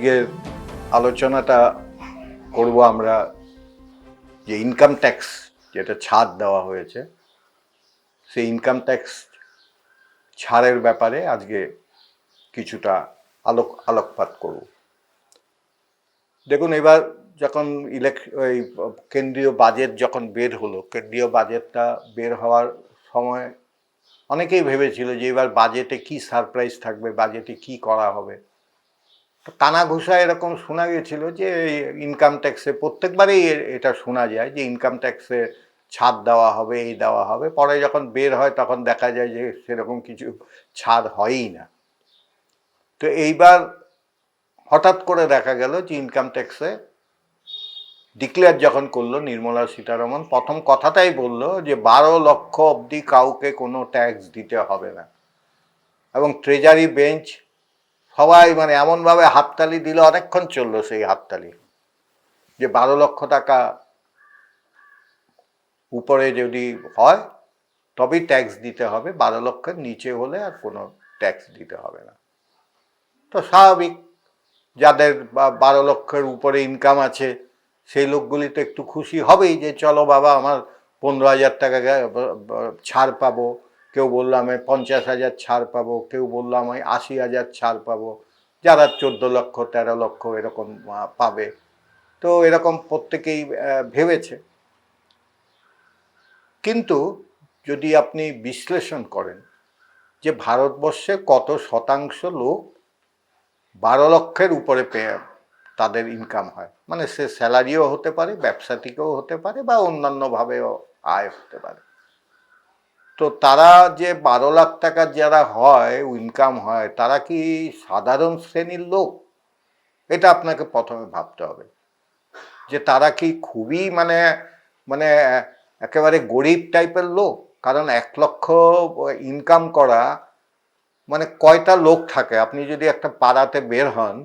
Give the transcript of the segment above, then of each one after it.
আজকের আলোচনাটা করব আমরা যে ইনকাম ট্যাক্স যেটা ছাড় দেওয়া হয়েছে, সেই ইনকাম ট্যাক্স ছাড়ের ব্যাপারে আজকে কিছুটা আলোক, আলোকপাত করব। দেখুন, এবার যখন ইলেক ওই কেন্দ্রীয় বাজেট যখন বের হলো, কেন্দ্রীয় বাজেটটা বের হওয়ার সময় অনেকেই ভেবেছিল যে এবার বাজেটে কি সারপ্রাইজ থাকবে বাজেটে কি করা হবে। কানা ঘুষা এরকম শোনা গেছিল যে ইনকাম ট্যাক্সে প্রত্যেকবারেই এটা শোনা যায় যে ইনকাম ট্যাক্সে ছাড় দেওয়া হবে, এই দেওয়া হবে। পরে যখন বের হয় তখন দেখা যায় যে সেরকম কিছু ছাড় হয়ই না। তো এইবার হঠাৎ করে দেখা গেল যে ইনকাম ট্যাক্সে ডিক্লেয়ার যখন করল নির্মলা সীতারমন, প্রথম কথাটাই বলল যে বারো লক্ষ অবধি কাউকে কোনো ট্যাক্স দিতে হবে না। এবং ট্রেজারি বেঞ্চ সবাই মানে এমনভাবে হাততালি দিল অনেকক্ষণ চলল সেই হাততালি। যে বারো লক্ষ টাকা উপরে যদি হয়, তবেই ট্যাক্স দিতে হবে। বারো লক্ষের নিচে হলে আর কোনো ট্যাক্স দিতে হবে না। তো স্বাভাবিক, যাদের বারো লক্ষের উপরে ইনকাম আছে, সেই লোকগুলি তো একটু খুশি হবেই যে, চলো বাবা, আমার পনেরো হাজার টাকা ছাড় পাবো। কেউ বলল, আমি পঞ্চাশ হাজার ছাড় পাবো। কেউ বলল, আমি আশি হাজার ছাড় পাবো। যারা চোদ্দ লক্ষ, তেরো লক্ষ এরকম পাবে। তো এরকম প্রত্যেকেই ভেবেছে। কিন্তু যদি আপনি বিশ্লেষণ করেন যে ভারতবর্ষে কত শতাংশ লোক বারো লক্ষের উপরে পেয়ে তাদের ইনকাম হয়। মানে সে স্যালারিও হতে পারে ব্যবসা থেকেও হতে পারে বা অন্যান্যভাবেও আয় হতে পারে। তো তারা যে বারো লাখ টাকা যারা হয় ইনকাম হয়, তারা কি সাধারণ শ্রেণির লোক? এটা আপনাকে প্রথমে ভাবতে হবে। যে তারা কি খুবই মানে মানে একেবারে গরিব টাইপের লোক? কারণ এক লক্ষ ইনকাম করা মানে কয়টা লোক থাকে? আপনি যদি একটা পাড়াতে বের হন,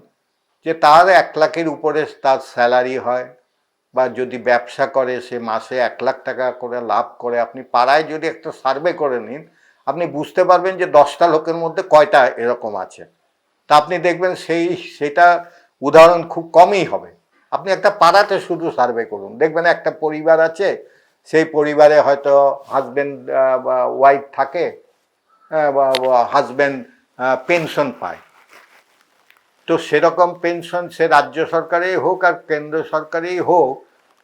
যে তার এক লাখের উপরে তার স্যালারি হয় বা যদি ব্যবসা করে সে মাসে এক লাখ টাকা করে লাভ করে, আপনি পাড়ায় যদি একটা সার্ভে করে নিন, আপনি বুঝতে পারবেন যে দশটা লোকের মধ্যে কয়টা এরকম আছে। তা আপনি দেখবেন সেই, সেটা উদাহরণ খুব কমই হবে। আপনি একটা পাড়াতে শুধু সার্ভে করুন। দেখবেন একটা পরিবার আছে, সেই পরিবারে হয়তো হাজব্যান্ড ওয়াইফ থাকে হাজব্যান্ড পেনশন পায়। তো সেরকম পেনশন সে রাজ্য সরকারেই হোক আর কেন্দ্র সরকারেই হোক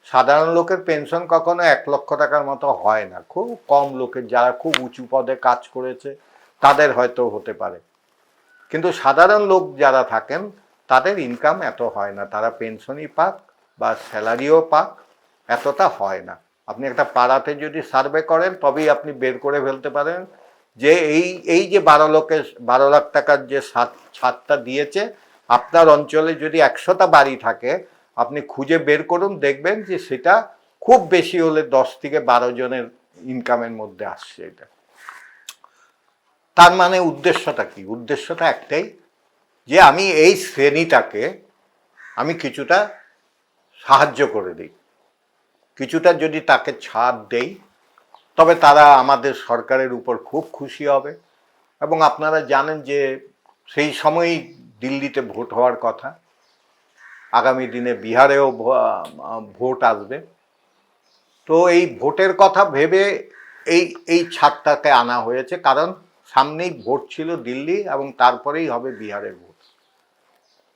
সাধারণ লোকের পেনশন কখনো এক লক্ষ টাকার মতো হয় না। খুব কম লোকের, যারা খুব উঁচু পদে কাজ করেছে, তাদের হয়তো হতে পারে। কিন্তু সাধারণ লোক যারা থাকেন, তাদের ইনকাম এত হয় না। তারা পেনশনই পাক বা স্যালারিও পাক, এতটা হয় না। আপনি একটা পাড়াতে যদি সার্ভে করেন, তবেই আপনি বের করে ফেলতে পারেন যে এই এই যে বারো লোকের বারো লাখ টাকার যে ছাদ ছাদটা দিয়েছে, আপনার অঞ্চলে যদি একশোটা বাড়ি থাকে আপনি খুঁজে বের করুন, দেখবেন যে সেটা খুব বেশি হলে দশ থেকে বারো জনের ইনকামের মধ্যে আসছে এটা। তার মানে উদ্দেশ্যটা কি? উদ্দেশ্যটা একটাই যে আমি এই শ্রেণীটাকে আমি কিছুটা সাহায্য করে দিই। কিছুটা যদি তাকে ছাড় দেই, তবে তারা আমাদের সরকারের উপর খুব খুশি হবে। এবং আপনারা জানেন যে সেই সময়ই দিল্লিতে ভোট হওয়ার কথা। আগামী দিনে বিহারেও ভোট আসবে। তো এই ভোটের কথা ভেবে এই এই ছাড়টাকে আনা হয়েছে, কারণ সামনেই ভোট ছিল দিল্লি এবং তারপরেই হবে বিহারের ভোট।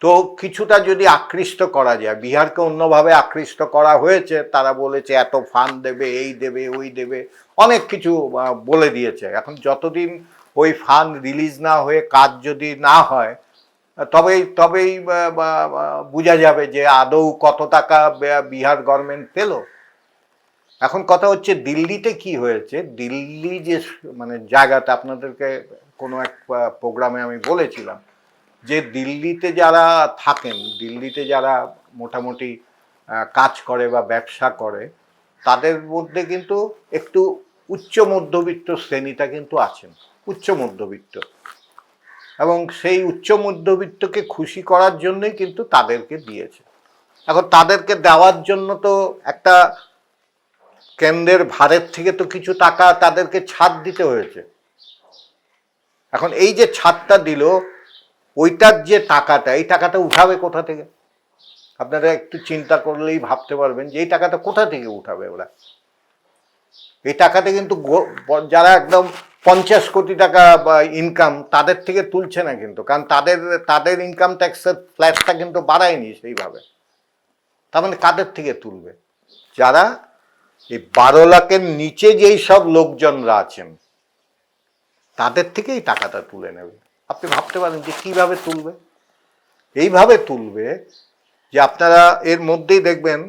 তো কিছুটা যদি আকৃষ্ট করা যায়, বিহারকে অন্যভাবে আকৃষ্ট করা হয়েছে, তারা বলেছে এত ফান্ড দেবে, এই দেবে, ওই দেবে, অনেক কিছু বলে দিয়েছে। এখন যতদিন ওই ফান্ড রিলিজ না হয়ে কাজ যদি না হয় তবেই তবেই বোঝা যাবে যে আদৌ কত টাকা বিহার গভর্নমেন্ট পেল। এখন কথা হচ্ছে দিল্লিতে কি হয়েছে? দিল্লি যে মানে জায়গাটা, আপনাদেরকে কোনো এক প্রোগ্রামে আমি বলেছিলাম যে দিল্লিতে যারা থাকেন, দিল্লিতে যারা মোটামুটি কাজ করে বা ব্যবসা করে, তাদের মধ্যে কিন্তু একটু উচ্চ মধ্যবিত্ত শ্রেণীটা কিন্তু আছেন। উচ্চ মধ্যবিত্ত। এবং সেই উচ্চ মধ্যবিত্তকে খুশি করার জন্যই কিন্তু তাদেরকে দিয়েছে। এখন তাদেরকে দেওয়ার জন্য তো একটা কেন্দ্রের ভারের থেকে তো কিছু টাকা তাদেরকে ছাড় দিতে হয়েছে। এখন এই যে ছাড়টা দিল, ওইটার যে টাকাটা, এই টাকাটা উঠাবে কোথা থেকে? আপনারা একটু চিন্তা করলেই ভাবতে পারবেন যে এই টাকাটা কোথা থেকে উঠাবে ওরা? এই টাকাতে কিন্তু যারা একদম পঞ্চাশ কোটি টাকা ইনকাম তাদের থেকে তুলছে না কিন্তু। কারণ তাদের তাদের ইনকাম ট্যাক্সের ফ্ল্যাটটা কিন্তু বাড়ায়নি সেইভাবে। তার মানে কাদের থেকে তুলবে? যারা এই বারো লাখের নিচে যেই সব লোকজনরা আছেন, তাদের থেকেই টাকাটা তুলে নেবে। আপনি ভাবতে পারেন যে কীভাবে তুলবে? এইভাবে তুলবে যে আপনারা এর মধ্যেই দেখবেন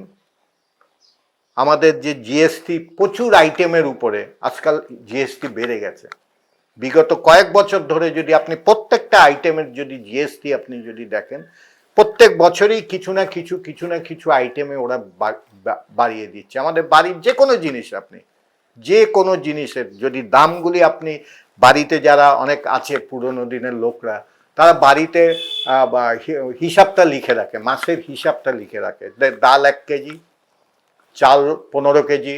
আমাদের যে জিএসটি প্রচুর আইটেমের উপরে, আজকাল জিএসটি বেড়ে গেছে। বিগত কয়েক বছর ধরে যদি আপনি প্রত্যেকটা আইটেমের যদি জিএসটি আপনি যদি দেখেন, প্রত্যেক বছরই কিছু না কিছু কিছু না কিছু আইটেমে ওরা বাড়িয়ে দিচ্ছে। আমাদের বাড়ির যে কোনো জিনিস আপনি, যে কোনো জিনিসের যদি দামগুলি আপনি বাড়িতে যারা অনেক আছে, পুরনো দিনের লোকরা, তারা বাড়িতে হিসাবটা লিখে রাখে, মাসের হিসাবটা লিখে রাখে। ডাল এক কেজি চাল পনেরো কেজি,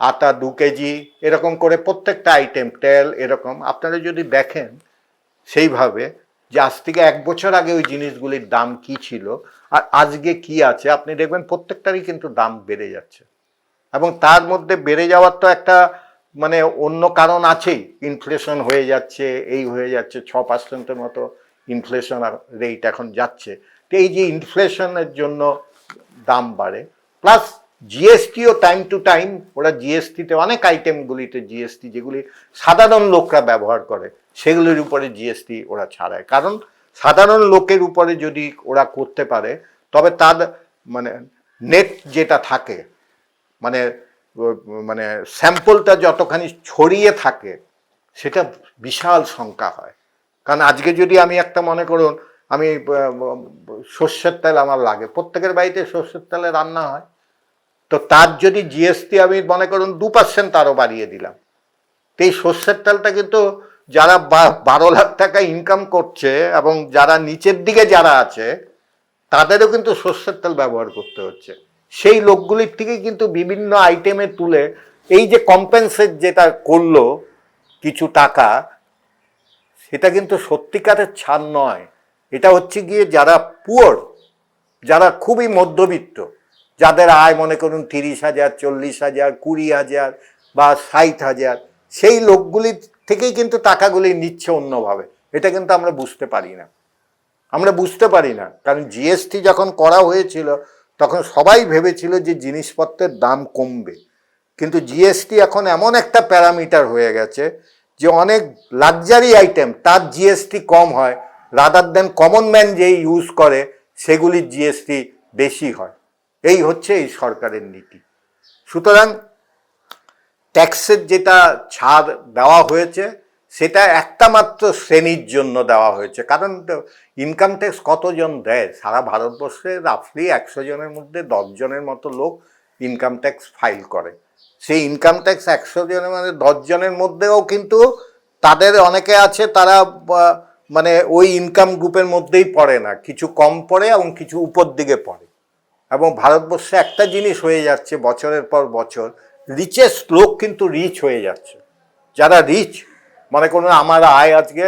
আটা দু কেজি, এরকম করে প্রত্যেকটা আইটেম তেল এরকম। আপনারা যদি দেখেন সেইভাবে যে আজ থেকে এক বছর আগে ওই জিনিসগুলির দাম কি ছিল আর আজকে কি আছে, আপনি দেখবেন প্রত্যেকটারই কিন্তু দাম বেড়ে যাচ্ছে। এবং তার মধ্যে বেড়ে যাওয়ার তো একটা মানে অন্য কারণ আছেই। ইনফ্লেশন হয়ে যাচ্ছে, এই হয়ে যাচ্ছে, ছ পার্সেন্টের মতো ইনফ্লেশন আর রেট এখন যাচ্ছে। তো এই যে ইনফ্লেশনের জন্য দাম বাড়ে প্লাস জিএসটিও টাইম টু টাইম ওরা জিএসটিতে অনেক আইটেমগুলিতে জিএসটি যেগুলি সাধারণ লোকরা ব্যবহার করে, সেগুলির উপরে জিএসটি ওরা ছাড়ায়। কারণ সাধারণ লোকের উপরে যদি ওরা করতে পারে, তবে তার মানে নেট যেটা থাকে মানে মানে স্যাম্পলটা যতখানি ছড়িয়ে থাকে, সেটা বিশাল সংখ্যা হয়। কারণ আজকে যদি আমি একটা মনে করুন, আমি সর্ষের তেল আমার লাগে, প্রত্যেকের বাড়িতে সর্ষের তেলে রান্না হয়। তো তার যদি জিএসটি আমি মনে করুন দু পার্সেন্ট তারও বাড়িয়ে দিলাম। তো এই সর্ষের তেলটা কিন্তু যারা বারো লাখ টাকা ইনকাম করছে এবং যারা নিচের দিকে যারা আছে, তাদেরও কিন্তু সর্ষের তেল ব্যবহার করতে হচ্ছে। সেই লোকগুলির থেকে কিন্তু বিভিন্ন আইটেমে তুলে এই যে কম্পেনসেট যেটা করল কিছু টাকা, সেটা কিন্তু সত্যিকারের ছাড় নয়। এটা হচ্ছে গিয়ে যারা পুয়ার যারা খুবই মধ্যবিত্ত যাদের আয় মনে করুন তিরিশ হাজার, চল্লিশ হাজার, কুড়ি হাজার বা ষাট হাজার, সেই লোকগুলি থেকেই কিন্তু টাকাগুলি নিচ্ছে অন্যভাবে। এটা কিন্তু আমরা বুঝতে পারি না। আমরা বুঝতে পারি না। কারণ জিএসটি যখন করা হয়েছিল, তখন সবাই ভেবেছিল যে জিনিসপত্রের দাম কমবে। কিন্তু জিএসটি এখন এমন একটা প্যারামিটার হয়ে গেছে যে অনেক লাক্সারি আইটেম, তার জিএসটি কম হয় রাদার দেন কমন ম্যান যেই ইউজ করে, সেগুলির জিএসটি বেশি হয়। এই হচ্ছে এই সরকারের নীতি। সুতরাং ট্যাক্সের যেটা ছাড় দেওয়া হয়েছে, সেটা একটা মাত্র শ্রেণির জন্য দেওয়া হয়েছে। কারণ ইনকাম ট্যাক্স কতজন দেয়? সারা ভারতবর্ষে রাফলি একশো জনের মধ্যে দশ জনের মতো লোক ইনকাম ট্যাক্স ফাইল করে। সেই ইনকাম ট্যাক্স একশো জনের মানে দশ জনের মধ্যেও কিন্তু তাদের অনেকে আছে, তারা মানে ওই ইনকাম গ্রুপের মধ্যেই পড়ে না। কিছু কম পড়ে এবং কিছু উপর দিকে পড়ে। এবং ভারতবর্ষে একটা জিনিস হয়ে যাচ্ছে বছরের পর বছর রিচেস্ট লোক কিন্তু রিচ হয়ে যাচ্ছে। যারা রিচ মনে করুন আমার আয় আজকে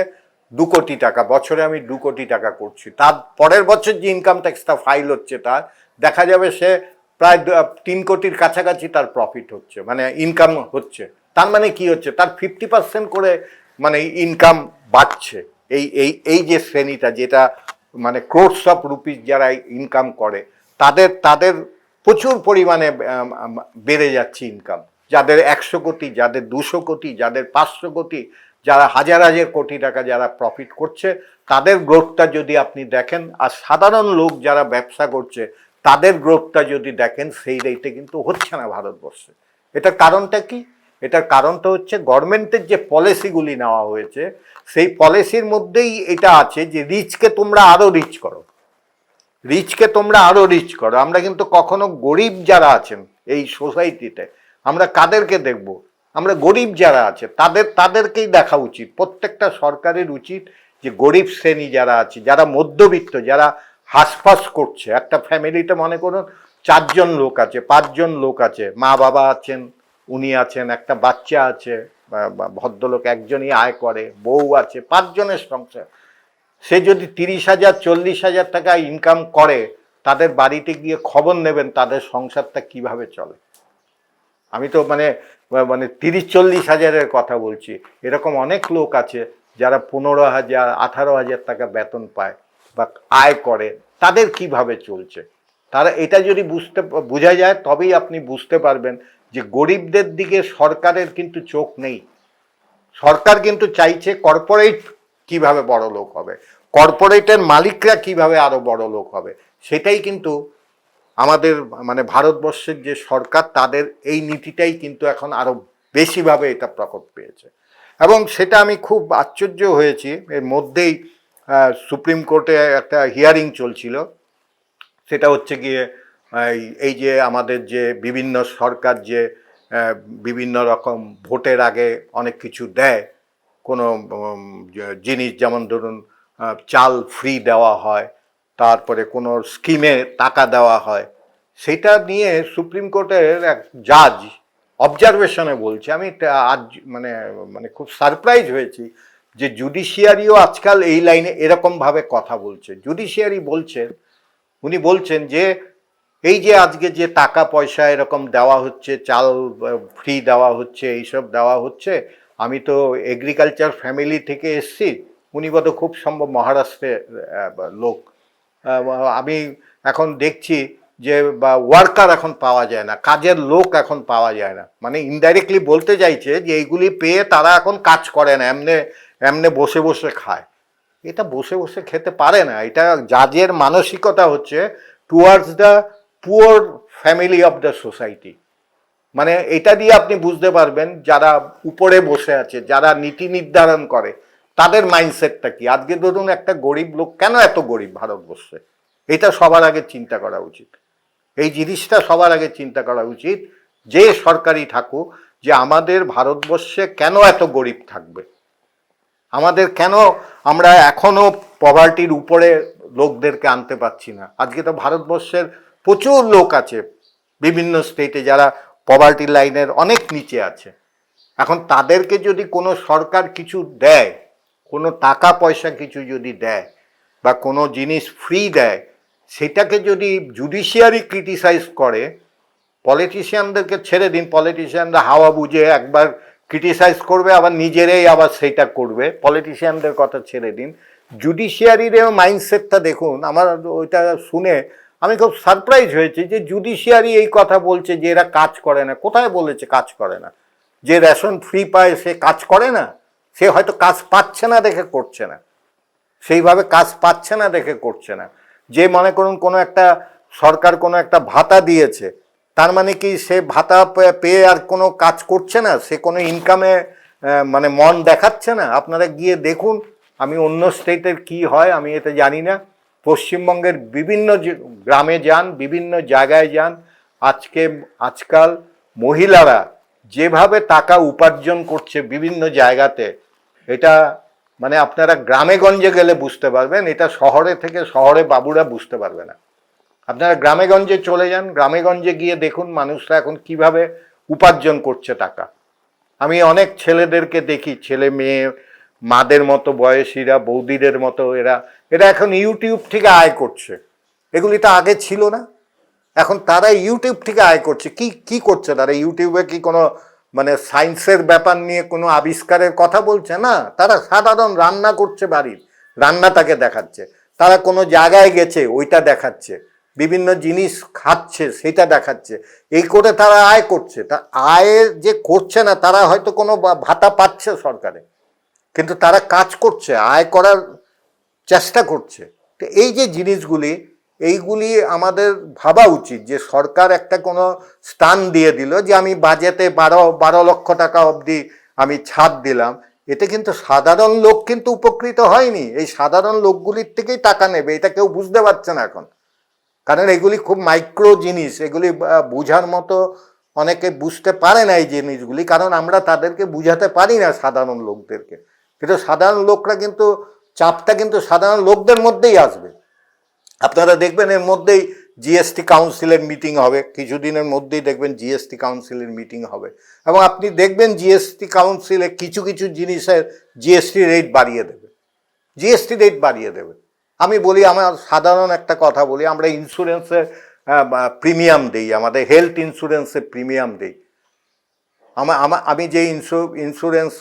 দু কোটি টাকা, বছরে আমি দু কোটি টাকা করছি। তার পরের বছর যে ইনকাম ট্যাক্সটা ফাইল হচ্ছে তার, দেখা যাবে সে প্রায় তিন কোটির কাছাকাছি তার প্রফিট হচ্ছে মানে ইনকাম হচ্ছে। তার মানে কি হচ্ছে? তার ফিফটি পার্সেন্ট করে মানে ইনকাম বাড়ছে। এই এই এই যে শ্রেণীটা যেটা মানে ক্রোর্স অফ রুপিস যারা ইনকাম করে তাদের তাদের প্রচুর পরিমাণে বেড়ে যাচ্ছে ইনকাম যাদের একশো কোটি, যাদের দুশো কোটি, যাদের পাঁচশো কোটি, যারা হাজার হাজার কোটি টাকা যারা প্রফিট করছে, তাদের গ্রোথটা যদি আপনি দেখেন, আর সাধারণ লোক যারা ব্যবসা করছে, তাদের গ্রোথটা যদি দেখেন, সেই রেটে কিন্তু হচ্ছে না ভারতবর্ষে। এটার কারণটা কি? এটার কারণটা হচ্ছে গভর্নমেন্টের যে পলিসিগুলি নেওয়া হয়েছে, সেই পলিসির মধ্যেই এটা আছে যে রিচকে তোমরা আরও রিচ করো। রিচকে তোমরা আরও রিচ করো। আমরা কিন্তু কখনো গরিব যারা আছেন এই সোসাইটিতে, আমরা কাদেরকে দেখব? আমরা গরিব যারা আছে, তাদের, তাদেরকেই দেখা উচিত। প্রত্যেকটা সরকারের উচিত যে গরিব শ্রেণি যারা আছে, যারা মধ্যবিত্ত, যারা হাসফাস করছে। একটা ফ্যামিলিতে মনে করুন, চারজন লোক আছে, পাঁচজন লোক আছে। মা বাবা আছেন, উনি আছেন, একটা বাচ্চা আছে ভদ্রলোক একজনই আয় করে, বউ আছে, পাঁচজনের সংসার। সে যদি তিরিশ হাজার, চল্লিশ হাজার টাকা ইনকাম করে, তাদের বাড়িতে গিয়ে খবর নেবেন তাদের সংসারটা কীভাবে চলে। আমি তো মানে মানে তিরিশ, চল্লিশ হাজারের কথা বলছি। এরকম অনেক লোক আছে যারা পনেরো হাজার, আঠারো হাজার টাকা বেতন পায় বা আয় করে। তাদের কীভাবে চলছে? তারা এটা যদি বুঝতে, বোঝা যায়, তবেই আপনি বুঝতে পারবেন যে গরিবদের দিকে সরকারের কিন্তু চোখ নেই। সরকার কিন্তু চাইছে কর্পোরেট কীভাবে বড় লোক হবে? কর্পোরেটের মালিকরা কীভাবে আরও বড় লোক হবে? সেটাই কিন্তু আমাদের মানে ভারতবর্ষের যে সরকার, তাদের এই নীতিটাই কিন্তু এখন আরও বেশিভাবে এটা প্রকট পেয়েছে। এবং সেটা আমি খুব আশ্চর্য হয়েছি। এর মধ্যেই সুপ্রিম কোর্টে একটা হিয়ারিং চলছিল। সেটা হচ্ছে গিয়ে, এই যে আমাদের যে বিভিন্ন সরকার যে বিভিন্ন রকম ভোটের আগে অনেক কিছু দেয় কোনো জিনিস যেমন ধরুন চাল ফ্রি দেওয়া হয়, তারপরে কোনো স্কিমে টাকা দেওয়া হয়, সেটা নিয়ে সুপ্রিম কোর্টের এক জাজ অবজারভেশনে বলছে। আমি আজ মানে মানে খুব সারপ্রাইজ হয়েছি যে জুডিশিয়ারিও আজকাল এই লাইনে এরকমভাবে কথা বলছে। জুডিশিয়ারি বলছেন উনি বলছেন যে, এই যে আজকে যে টাকা পয়সা এরকম দেওয়া হচ্ছে, চাল ফ্রি দেওয়া হচ্ছে, এইসব দেওয়া হচ্ছে আমি তো এগ্রিকালচার ফ্যামিলি থেকে এসছি, উনি বোধ খুব সম্ভব মহারাষ্ট্রের লোক। আমি এখন দেখছি যে, বা ওয়ার্কার এখন পাওয়া যায় না, কাজের লোক এখন পাওয়া যায় না। মানে ইনডাইরেক্টলি বলতে চাইছে যে, এইগুলি পেয়ে তারা এখন কাজ করে না, এমনে এমনে বসে বসে খায়। এটা বসে বসে খেতে পারে না, এটা জাজের মানসিকতা হচ্ছে towards the poor family of the society মানে এটা দিয়ে আপনি বুঝতে পারবেন যারা উপরে বসে আছে, যারা নীতি নির্ধারণ করে, তাদের মাইন্ডসেটটা কি? আজকে ধরুন একটা গরিব লোক কেন এত গরিব ভারতবর্ষে? এটা সবার আগে চিন্তা করা উচিত। এই জিনিসটা সবার আগে চিন্তা করা উচিত যে সরকারি থাকুক যে আমাদের ভারতবর্ষে কেন এত গরিব থাকবে? আমাদের কেন আমরা এখনও পভার্টির উপরে লোকদেরকে আনতে পারছি না? আজকে তো ভারতবর্ষের প্রচুর লোক আছে বিভিন্ন স্টেটে যারা পভার্টি লাইনের অনেক নিচে আছে। এখন তাদেরকে যদি কোনো সরকার কিছু দেয়, কোনো টাকা পয়সা কিছু যদি দেয় বা কোনো জিনিস ফ্রি দেয়, সেটাকে যদি জুডিশিয়ারি ক্রিটিসাইজ করে পলিটিশিয়ানদেরকে ছেড়ে দিন পলিটিশিয়ানরা হাওয়া বুঝে একবার ক্রিটিসাইজ করবে, আবার নিজেরাই আবার সেইটা করবে পলিটিশিয়ানদের কথা ছেড়ে দিন। জুডিশিয়ারির মাইন্ডসেটটা দেখুন, আমার ওইটা শুনে আমি খুব সারপ্রাইজ হয়েছি যে জুডিশিয়ারি এই কথা বলছে যে এরা কাজ করে না। কোথায় বলেছে কাজ করে না? যে রেশন ফ্রি পায়, সে কাজ করে না? সে হয়তো কাজ পাচ্ছে না দেখে করছে না। সেইভাবে কাজ পাচ্ছে না দেখে করছে না। যে মনে করুন কোনো একটা সরকার কোনো একটা ভাতা দিয়েছে, তার মানে কি সে ভাতা পেয়ে আর কোনো কাজ করছে না? সে কোনো ইনকামে মানে মন দেখাচ্ছে না? আপনারা গিয়ে দেখুন, আমি অন্য স্টেটের কি হয়, আমি এটা জানি না। পশ্চিমবঙ্গের বিভিন্ন গ্রামে যান, বিভিন্ন জায়গায় যান, আজকে, আজকাল মহিলারা যেভাবে টাকা উপার্জন করছে বিভিন্ন জায়গাতে, এটা মানে আপনারা গ্রামে গঞ্জে গেলে বুঝতে পারবেন, এটা শহরে থেকে শহরে বাবুরা বুঝতে পারবে না। আপনারা গ্রামে গঞ্জে চলে যান, গ্রামে গঞ্জে গিয়ে দেখুন মানুষরা এখন কীভাবে উপার্জন করছে টাকা। আমি অনেক ছেলেদেরকে দেখি, ছেলে মেয়ে মাদের মতো বয়সীরা, বৌদিদের মতো এরা এরা এখন ইউটিউব থেকে আয় করছে। এগুলি তো আগে ছিল না। এখন তারা ইউটিউব থেকে আয় করছে। কি কি করছে তারা? ইউটিউবে কি কোনো মানে সায়েন্সের ব্যাপার নিয়ে কোনো আবিষ্কারের কথা বলছে? না, তারা সাধারণ রান্না করছে বাড়ির। রান্নাটাকে দেখাচ্ছে। তারা কোনো জায়গায় গেছে, ওইটা দেখাচ্ছে। বিভিন্ন জিনিস খাচ্ছে, সেটা দেখাচ্ছে। এই করে তারা আয় করছে। তা আয়ের যে করছে না, তারা হয়তো কোনো ভাতা পাচ্ছে সরকারে। কিন্তু তারা কাজ করছে, আয় করার চেষ্টা করছে। তো এই যে জিনিসগুলি, এইগুলি আমাদের ভাবা উচিত যে সরকার একটা কোনো স্থান দিয়ে দিল যে আমি বাজেটে বারো বারো লক্ষ টাকা অবধি আমি ছাড় দিলাম। এতে কিন্তু সাধারণ লোক কিন্তু উপকৃত হয়নি। এই সাধারণ লোকগুলির থেকেই টাকা নেবে, এটা কেউ বুঝতে পারছে না এখন। কারণ এগুলি খুব মাইক্রো জিনিস, এগুলি বোঝার মতো অনেকে বুঝতে পারে না এই জিনিসগুলি, কারণ আমরা তাদেরকে বুঝাতে পারি না সাধারণ লোকদেরকে। কিন্তু সাধারণ লোকরা কিন্তু, চাপটা কিন্তু সাধারণ লোকদের মধ্যেই আসবে। আপনারা দেখবেন এর মধ্যেই জিএসটি কাউন্সিলের মিটিং হবে, কিছুদিনের মধ্যেই দেখবেন জিএসটি কাউন্সিলের মিটিং হবে। এবং আপনি দেখবেন জিএসটি কাউন্সিলে কিছু কিছু জিনিসের জিএসটি রেট বাড়িয়ে দেবে। জিএসটি রেট বাড়িয়ে দেবে। আমি বলি, আমার সাধারণ একটা কথা বলি, আমরা ইন্স্যুরেন্সের প্রিমিয়াম দিই, আমাদের হেলথ ইন্স্যুরেন্সের প্রিমিয়াম দিই। আমা যে ইন্স্যু ইন্স্যুরেন্স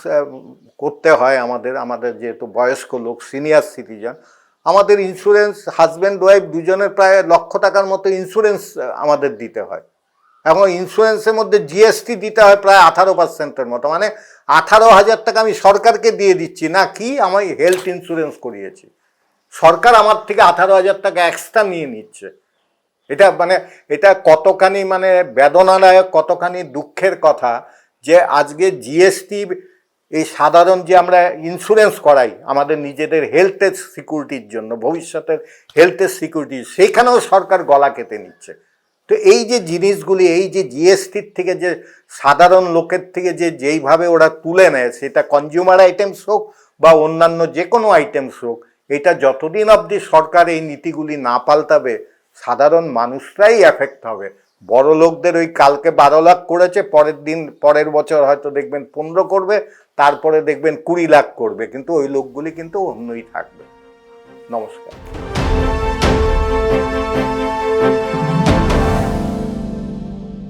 করতে হয় আমাদের আমাদের যেহেতু বয়স্ক লোক সিনিয়র সিটিজেন আমাদের ইন্স্যুরেন্স হাজব্যান্ড ওয়াইফ দুজনের প্রায় লক্ষ টাকার মতো ইন্স্যুরেন্স আমাদের দিতে হয়। এখন ইন্স্যুরেন্সের মধ্যে জিএসটি দিতে হয় প্রায় আঠারো পার্সেন্টের মতো। মানে আঠারো হাজার টাকা আমি সরকারকে দিয়ে দিচ্ছি, না কি আমি হেলথ ইন্স্যুরেন্স করিয়েছি। সরকার আমার থেকে আঠারো হাজার টাকা এক্সট্রা নিয়ে নিচ্ছে। এটা মানে এটা কতখানি মানে বেদনাদায়ক, কতখানি দুঃখের কথা যে আজকে জিএসটি এই সাধারণ যে আমরা ইন্স্যুরেন্স করাই, আমাদের নিজেদের হেলথের সিকিউরিটির জন্য, ভবিষ্যতের হেলথের সিকিউরিটি সেইখানেও সরকার গলা কেটে নিচ্ছে। তো এই যে জিনিসগুলি, এই যে জিএসটির থেকে যে সাধারণ লোকের থেকে যে যেইভাবে ওরা তুলে নেয়, সেটা কনজিউমার আইটেমস হোক বা অন্যান্য যে কোনো আইটেমস হোক, এটা যতদিন অবধি সরকার এই নীতিগুলি না পাল্টাবে, সাধারণ মানুষরাই এফেক্ট হবে। বড় লোকদের ওই কালকে বারো লাখ করেছে, পরের দিন, পরের বছর হয়তো দেখবেন পনেরো করবে, তারপরে দেখবেন কুড়ি লাখ করবে, কিন্তু ওই লোকগুলি কিন্তু অন্যই থাকবে। নমস্কার।